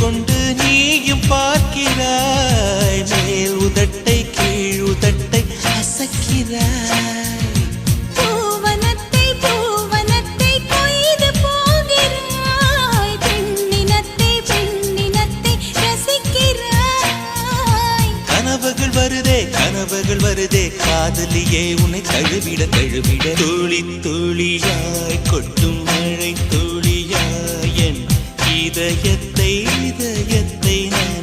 கொண்டு நீயும் பார்க்கிறாய் மேல் உதட்டை கீழ் உதட்டை அசக்கிறாய். கனவுகள் வருதே கனவுகள் வருதே காதலியே உன்னை தழுவிட தழுவிட தோழி தோழியாய் கொட்டும் மழை துளியாய் என் இதயத்தை இதயத்தை நான்